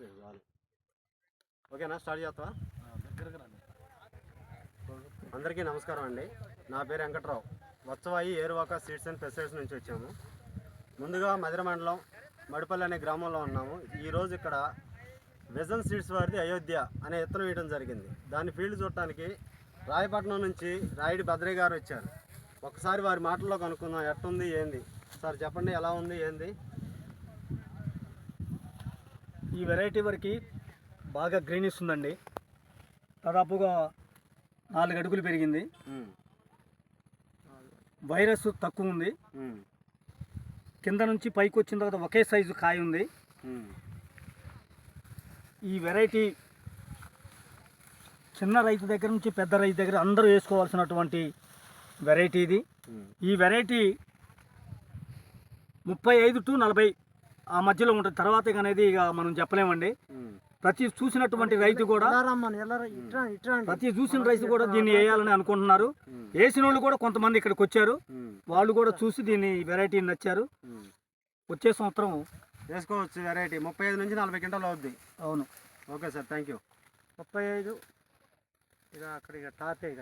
చాలు. ఓకేనా స్టార్ట్ చేస్తావా? అందరికీ నమస్కారం అండి. నా పేరు Venkatrao. Vatsavayi Eruvaka seeds and pesticides నుంచి వచ్చాము. ముందుగా మధిర మండలం మడిపల్లి అనే గ్రామంలో ఉన్నాము. ఈరోజు ఇక్కడ విజన్ సీడ్స్ వారిది అయోధ్య అనే ఎత్తున వేయడం జరిగింది. దాని ఫీల్డ్ చూడటానికి రాయపట్నం నుంచి రాయుడి భద్రయ్య గారు వచ్చారు. ఒకసారి వారి మాటల్లో కనుక్కుందాం ఎట్టుంది ఏంది? సార్ చెప్పండి ఎలా ఉంది ఏంది? ఈ వెరైటీ వరకు బాగా గ్రీన్ ఇస్తుందండి. దాదాపుగా నాలుగు అడుగులు పెరిగింది. వైరస్ తక్కువ ఉంది. కింద నుంచి పైకి వచ్చిన తర్వాత ఒకే సైజు కాయ ఉంది. ఈ వెరైటీ చిన్న రైతు దగ్గర నుంచి పెద్ద రైతు దగ్గర అందరూ వేసుకోవాల్సినటువంటి వెరైటీ ఇది. ఈ వెరైటీ ముప్పై ఐదు టు నలభై ఆ మధ్యలో ఉంటుంది తర్వాత అనేది ఇక మనం చెప్పలేమండి. ప్రతి చూసినటువంటి రైతు కూడా ప్రతి చూసిన రైతు కూడా దీన్ని వేయాలని అనుకుంటున్నారు. వేసిన వాళ్ళు కూడా కొంతమంది ఇక్కడికి వచ్చారు. వాళ్ళు కూడా చూసి దీన్ని వెరైటీ నచ్చారు. వచ్చే సంవత్సరం వేసుకోవచ్చు వెరైటీ ముప్పై ఐదు నుంచి నలభై క్వింటాలు అవుద్ది. అవును. ఓకే సార్ థ్యాంక్ యూ ముప్పై ఐదు. ఇక అక్కడ ఇక టాపే ఇక